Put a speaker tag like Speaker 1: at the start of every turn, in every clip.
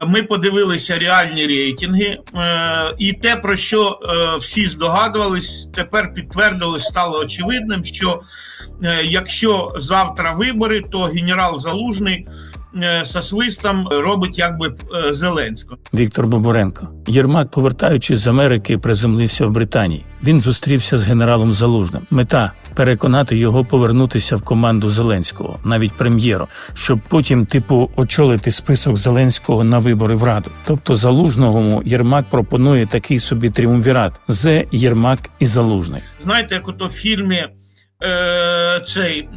Speaker 1: Ми подивилися реальні рейтинги, е, і те, про що е, всі здогадувались, тепер підтвердилось, стало очевидним, що е, якщо завтра вибори, то генерал Залужний со свистом робить якби е, Зеленського.
Speaker 2: Віктор Боборенко. Єрмак, повертаючись з Америки, приземлився в Британії. Він зустрівся з генералом Залужним. Мета переконати його повернутися в команду Зеленського, навіть прем'єру, щоб потім, типу, очолити список Зеленського на вибори в Раду. Тобто Залужному Єрмак пропонує такий собі тріумвірат: Зе Єрмак і Залужний.
Speaker 1: Знаєте, як ото в фільмі е, цей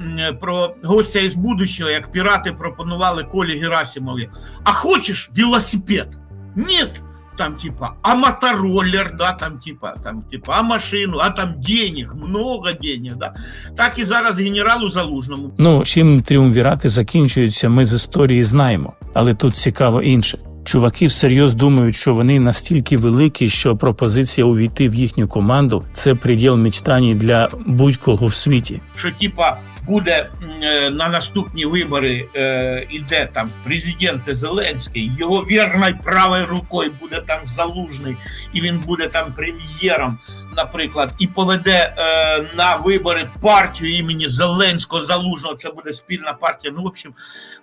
Speaker 1: про гостя із будущого, як пірати пропонували Колі Герасимові. А хочеш велосипед? Нет. Там типа, а мотороллер, да, там типа, там типа, а машину, а там денег, много денег, да. Так і зараз генералу Залужному.
Speaker 2: Ну, чим тріумвірати закінчуються, ми з історії знаємо, але тут цікаво інше. Чуваки всерйоз думають, що вони настільки великі, що пропозиція увійти в їхню команду це приділ мечтані для будь-кого в світі.
Speaker 1: що типа буде е, на наступні вибори е, іде там президент Зеленський, його вірною правою рукою буде там залужний, і він буде там прем'єром, наприклад, і поведе е, на вибори партію імені Зеленського Залужного. Це буде спільна партія. Ну, в общем,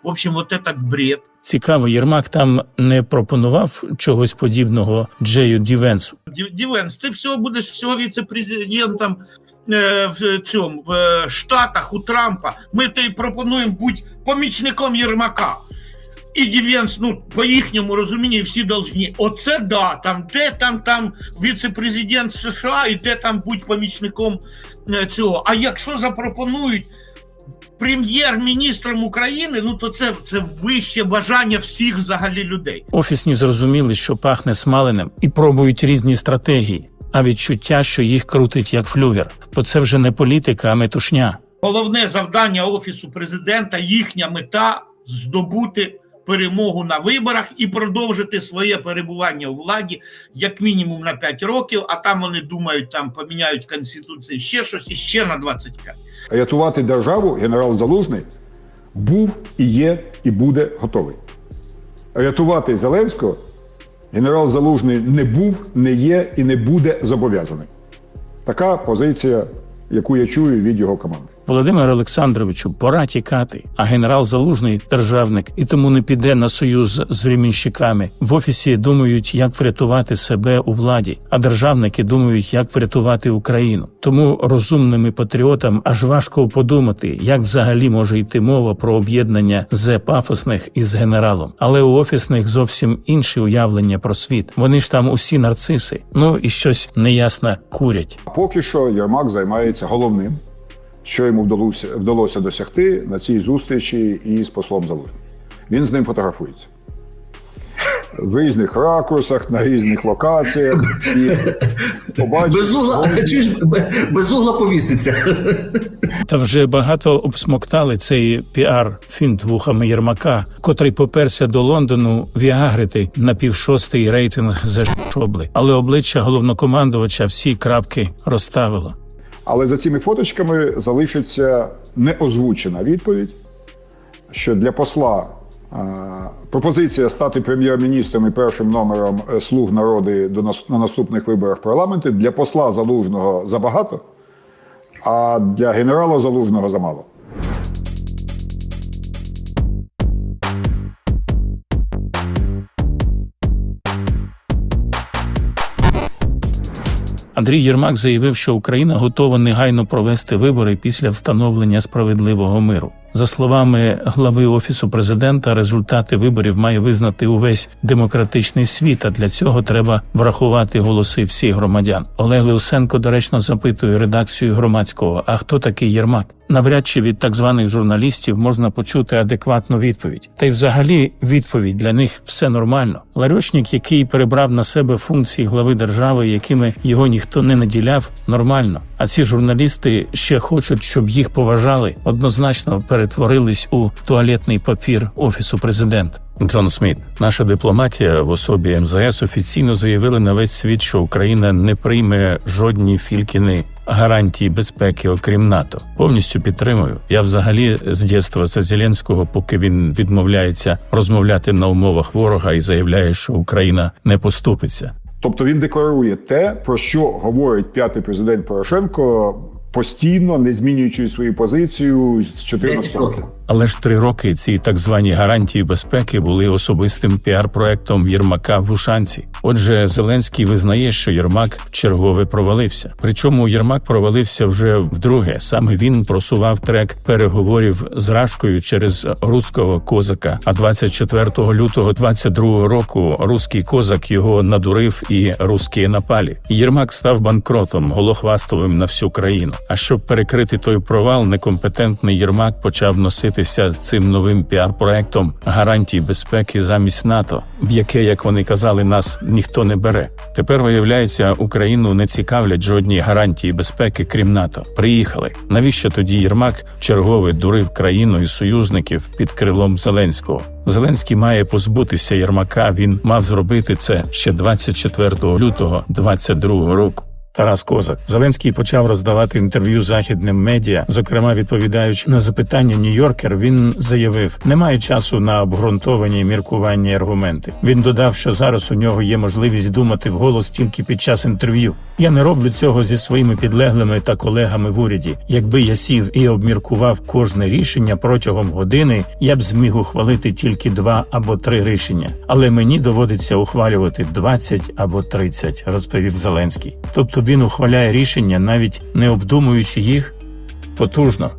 Speaker 1: в общем, вот этот бред.
Speaker 2: Цікаво, Єрмак там не пропонував чогось подібного Джею Дівенсу.
Speaker 1: Ді- Дівенс, ти всього будеш всього віце-президентом е, в цьому в е, Штатах у Трампа. Ми тобі пропонуємо бути помічником Єрмака. І Дівенс, ну по їхньому розумінні всі должні. Оце да, там де там там віце-президент США і де там будь помічником е, цього. А якщо запропонують прем'єр-міністром України, ну то це, це вище бажання всіх взагалі людей.
Speaker 2: Офісні зрозуміли, що пахне смаленим, і пробують різні стратегії, а відчуття, що їх крутить як флюгер. Бо це вже не політика, а метушня.
Speaker 1: Головне завдання офісу президента, їхня мета здобути перемогу на виборах і продовжити своє перебування у владі як мінімум на 5 років. А там вони думають, там поміняють конституцію ще щось і ще на 25.
Speaker 3: Рятувати державу генерал Залужний був і є, і буде готовий. Рятувати Зеленського генерал Залужний не був, не є і не буде зобов'язаний. Така позиція, яку я чую від його команди.
Speaker 2: Володимир Олександровичу, пора тікати. А генерал Залужний державник і тому не піде на союз з времінщиками. В офісі думають, як врятувати себе у владі, а державники думають, як врятувати Україну. Тому розумними патріотам аж важко подумати, як взагалі може йти мова про об'єднання з пафосних із генералом. Але у офісних зовсім інші уявлення про світ. Вони ж там усі нарциси. Ну і щось неясно курять.
Speaker 3: Поки що Єрмак займається головним, що йому вдалося, вдалося досягти на цій зустрічі із послом Залужним. Він з ним фотографується. В різних ракурсах, на різних локаціях. І побачив,
Speaker 4: Без угла, чуєш, без угла повіситься.
Speaker 2: Та вже багато обсмоктали цей піар фінт вухами Єрмака, котрий поперся до Лондону віагрити на півшостий рейтинг за шобли. Але обличчя головнокомандувача всі крапки розставило.
Speaker 3: Але за цими фоточками залишиться неозвучена відповідь, що для посла а, пропозиція стати прем'єр-міністром і першим номером е, слуг нас- на наступних виборах парламенту для посла залужного забагато, а для генерала залужного замало.
Speaker 2: Андрій Єрмак заявив, що Україна готова негайно провести вибори після встановлення справедливого миру. За словами глави офісу президента, результати виборів має визнати увесь демократичний світ. А для цього треба врахувати голоси всіх громадян. Олег Леусенко доречно запитує редакцію громадського: а хто такий Єрмак? Навряд чи від так званих журналістів можна почути адекватну відповідь. Та й взагалі відповідь для них все нормально. Ларьочник, який перебрав на себе функції глави держави, якими його ніхто не наділяв, нормально. А ці журналісти ще хочуть, щоб їх поважали, однозначно перетворились у туалетний папір офісу президента. Джон Сміт, наша дипломатія в особі МЗС офіційно заявили на весь світ, що Україна не прийме жодні фількіни гарантії безпеки, окрім НАТО. Повністю підтримую. Я взагалі з дєства за Зеленського, поки він відмовляється розмовляти на умовах ворога і заявляє, що Україна не поступиться.
Speaker 3: Тобто він декларує те, про що говорить п'ятий президент Порошенко постійно, не змінюючи свою позицію з 14
Speaker 4: 10
Speaker 3: років.
Speaker 2: Але ж три роки ці так звані гарантії безпеки були особистим піар-проектом Єрмака в Ушанці. Отже, Зеленський визнає, що Єрмак чергове провалився. Причому Єрмак провалився вже вдруге. Саме він просував трек переговорів з Рашкою через руського козака. А 24 лютого 22 року руський козак його надурив і русські напалі. Єрмак став банкротом, голохвастовим на всю країну. А щоб перекрити той провал, некомпетентний Єрмак почав носитися з цим новим піар-проектом гарантій безпеки замість НАТО, в яке, як вони казали, нас ніхто не бере. Тепер виявляється, Україну не цікавлять жодні гарантії безпеки, крім НАТО. Приїхали. Навіщо тоді Єрмак чергове дурив країну і союзників під крилом Зеленського? Зеленський має позбутися Єрмака. Він мав зробити це ще 24 лютого 22 року. Тарас Козак Зеленський почав роздавати інтерв'ю західним медіа. Зокрема, відповідаючи на запитання Нью-Йоркер, він заявив: немає часу на обґрунтовані міркування і аргументи. Він додав, що зараз у нього є можливість думати вголос тільки під час інтерв'ю. Я не роблю цього зі своїми підлеглими та колегами в уряді. Якби я сів і обміркував кожне рішення протягом години, я б зміг ухвалити тільки два або три рішення. Але мені доводиться ухвалювати 20 або 30, розповів Зеленський. Тобто він ухваляє рішення, навіть не обдумуючи їх потужно.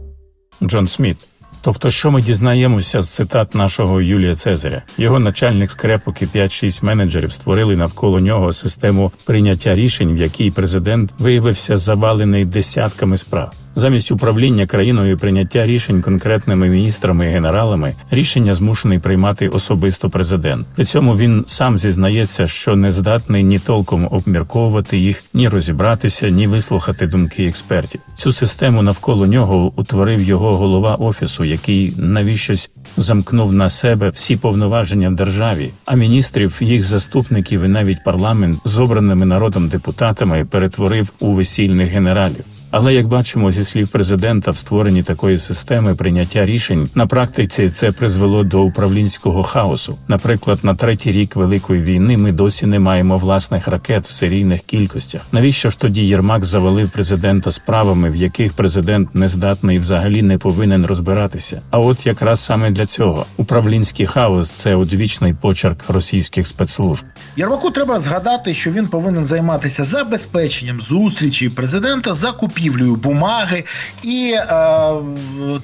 Speaker 2: Джон Сміт. Тобто, що ми дізнаємося з цитат нашого Юлія Цезаря? Його начальник скрепок і 5-6 менеджерів створили навколо нього систему прийняття рішень, в якій президент виявився завалений десятками справ. Замість управління країною і прийняття рішень конкретними міністрами і генералами рішення змушений приймати особисто президент. При цьому він сам зізнається, що не здатний ні толком обмірковувати їх, ні розібратися, ні вислухати думки експертів. Цю систему навколо нього утворив його голова офісу, який навіщось замкнув на себе всі повноваження в державі, а міністрів, їх заступників і навіть парламент з обраними народом депутатами перетворив у весільних генералів. Але як бачимо зі слів президента, в створенні такої системи прийняття рішень на практиці це призвело до управлінського хаосу. Наприклад, на третій рік великої війни ми досі не маємо власних ракет в серійних кількостях. Навіщо ж тоді Єрмак завалив президента справами, в яких президент не здатний взагалі не повинен розбиратися? А от якраз саме для цього управлінський хаос це одвічний почерк російських спецслужб.
Speaker 5: Єрмаку треба згадати, що він повинен займатися забезпеченням зустрічі президента, закупівлею бумаги і е,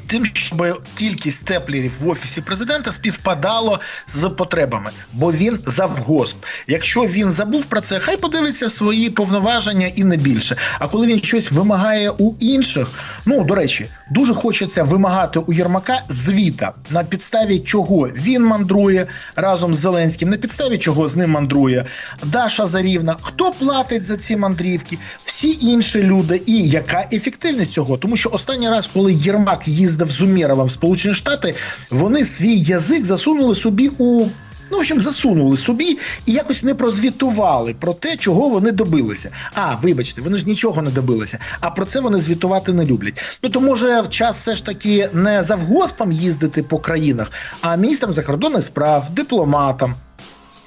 Speaker 5: тим, щоб кількість степлерів в офісі президента співпадало з потребами, бо він завгосп. Якщо він забув про це, хай подивиться свої повноваження і не більше. А коли він щось вимагає у інших, ну до речі, дуже хочеться вимагати у Єрмака звіта на підставі чого він мандрує разом з Зеленським, на підставі чого з ним мандрує Даша Зарівна. Хто платить за ці мандрівки? Всі інші люди, і яка ефективність цього? Тому що останній раз, коли Єрмак їздив з Умєровим в Сполучені Штати, вони свій язик засунули собі у. Ну, в общем, засунули собі і якось не прозвітували про те, чого вони добилися. А, вибачте, вони ж нічого не добилися. А про це вони звітувати не люблять. Ну то може в час все ж таки не завгоспам їздити по країнах, а міністрам закордонних справ, дипломатам,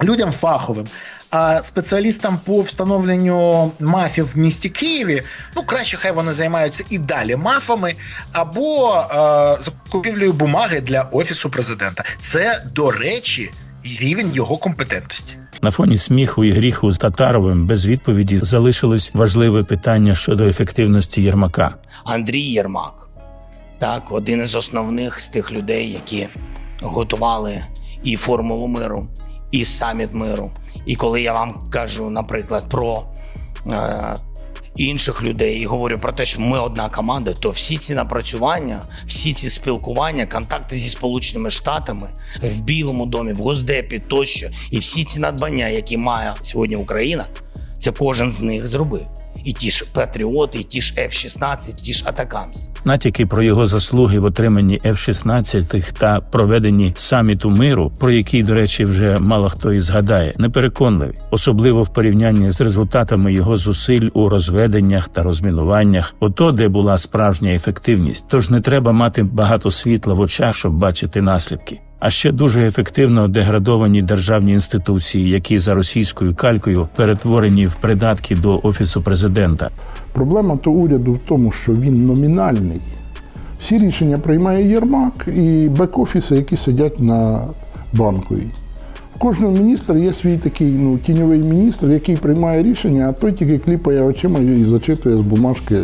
Speaker 5: людям фаховим. А спеціалістам по встановленню мафів в місті Києві, ну краще хай вони займаються і далі мафами або е, закупівлею бумаги для офісу президента. Це, до речі, рівень його компетентності.
Speaker 2: На фоні сміху і гріху з Татаровим без відповіді залишилось важливе питання щодо ефективності Єрмака.
Speaker 6: Андрій Єрмак, так, один із основних з тих людей, які готували і формулу миру, і саміт миру. І коли я вам кажу, наприклад, про е, інших людей і говорю про те, що ми одна команда, то всі ці напрацювання, всі ці спілкування, контакти зі Сполученими Штатами в Білому домі, в Госдепі тощо, і всі ці надбання, які має сьогодні Україна, це кожен з них зробив. І ті ж Патріоти, і ті ж F-16, ті ж Атакамс.
Speaker 2: Натяки про його заслуги в отриманні F-16 та проведенні саміту миру, про який, до речі, вже мало хто і згадає, непереконливі, особливо в порівнянні з результатами його зусиль у розведеннях та розмінуваннях, ото де була справжня ефективність. Тож не треба мати багато світла в очах, щоб бачити наслідки. А ще дуже ефективно деградовані державні інституції, які за російською калькою перетворені в придатки до офісу президента.
Speaker 7: Проблема то уряду в тому, що він номінальний. Всі рішення приймає Єрмак і бек-офіси, які сидять на банковій. Кожного міністра є свій такий ну, тіньовий міністр, який приймає рішення, а той тільки кліпає очима і зачитує з бумажки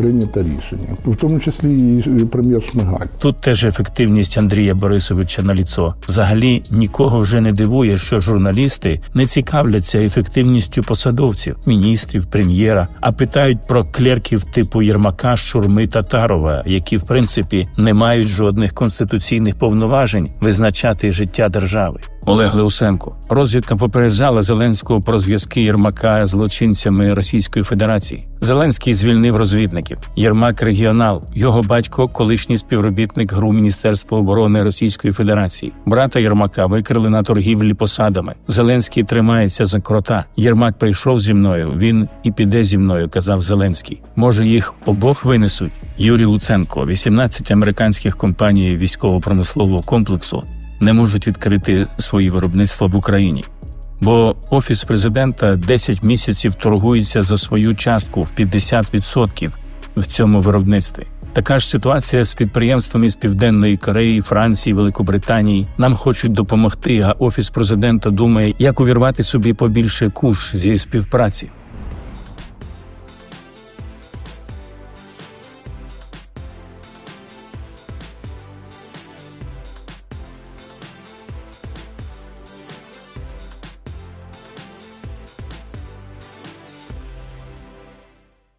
Speaker 7: прийняте рішення, в тому числі і прем'єр Шмигаль.
Speaker 2: Тут теж ефективність Андрія Борисовича на ліцо. Взагалі нікого вже не дивує, що журналісти не цікавляться ефективністю посадовців, міністрів, прем'єра, а питають про клерків типу Єрмака, Шурми Татарова, які в принципі не мають жодних конституційних повноважень визначати життя держави. Олег Леусенко. Розвідка попереджала Зеленського про зв'язки Єрмака з злочинцями Російської Федерації. Зеленський звільнив розвідників. Єрмак регіонал. Його батько, колишній співробітник ГРУ Міністерства оборони Російської Федерації. Брата Єрмака викрили на торгівлі посадами. Зеленський тримається за крота. Єрмак прийшов зі мною. Він і піде зі мною, казав Зеленський. Може, їх обох винесуть. Юрій Луценко, 18 американських компаній військово-промислового комплексу не можуть відкрити свої виробництва в Україні. Бо офіс президента 10 місяців торгується за свою частку в 50% в цьому виробництві. Така ж ситуація з підприємствами з Південної Кореї, Франції, Великобританії. Нам хочуть допомогти, а офіс президента думає, як увірвати собі побільше куш зі співпраці.